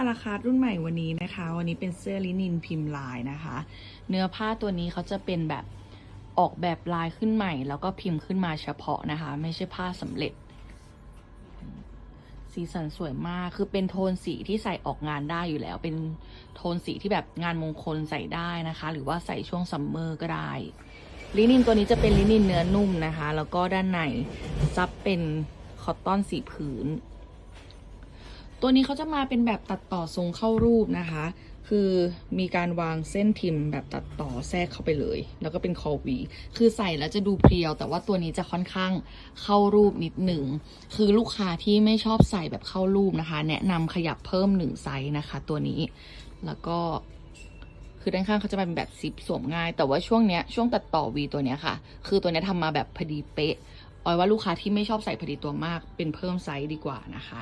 ออาราคาร์รุ่นใหม่วันนี้นะคะ วันนี้เป็นเสื้อลินินพิมพ์ลายนะคะ เนื้อผ้าตัวนี้เขาจะเป็นแบบออกแบบลายขึ้นใหม่ แล้วก็พิมพ์ขึ้นมาเฉพาะนะคะ ไม่ใช่ผ้าสำเร็จ สีสันสวยมากคือเป็นโทนสีที่ใส่ออกงานได้อยู่แล้ว เป็นโทนสีที่แบบงานมงคลใส่ได้นะคะ หรือว่าใส่ช่วงซัมเมอร์ก็ได้ลินินตัวนี้จะเป็นลินินเนื้อนุ่มนะคะ แล้วก็ด้านในซับเป็นคอตตอนสีผืน ตัวนี้เขาจะมาเป็นแบบตัดต่อทรงเข้ารูปนะคะ คือมีการวางเส้นพิมพ์แบบตัดต่อแทรกเข้าไปเลย แล้วก็เป็นคอวี คือใส่แล้วจะดูเพรียว แต่ว่าตัวนี้จะค่อนข้างเข้ารูปนิดหนึ่ง คือลูกค้าที่ไม่ชอบใส่แบบเข้ารูปนะคะ แนะนำขยับเพิ่มหนึ่งไซส์นะคะ ตัวนี้ แล้วก็คือด้านข้างเขาจะเป็นแบบซิปสวมง่าย แต่ว่าช่วงเนี้ยช่วงตัดต่อวีตัวเนี้ยค่ะ คือตัวเนี้ยทำมาแบบพอดีเป๊ะ ออยว่าลูกค้าที่ไม่ชอบใส่พอดีตัวมาก เป็นเพิ่มไซส์ดีกว่านะคะ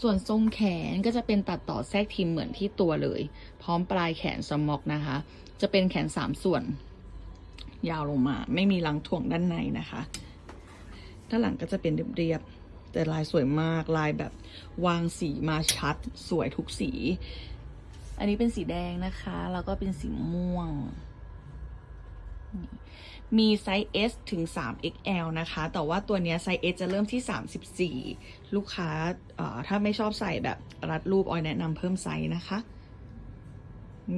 ส่วนทรงแขนก็จะเป็นตัดต่อแทรกทีมเหมือนที่ตัวเลย พร้อมปลายแขนสม็อกนะคะ จะเป็นแขนสามส่วน ยาวลงมา ไม่มีลังถ่วงด้านในนะคะด้านหลังก็จะเป็นเรียบๆแต่ลายสวยมากลายแบบวางสีมาชัด สวยทุกสี อันนี้เป็นสีแดงนะคะ แล้วก็เป็นสีม่วง มีไซส์ S ถึง 3XL นะคะ แต่ว่าตัวเนี้ยไซส์ S จะเริ่มที่ 34 ลูกค้าถ้าไม่ชอบใส่แบบรัดรูปออยแนะนำเพิ่มไซส์นะคะ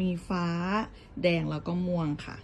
มีฟ้าแดงแล้วก็ม่วงค่ะ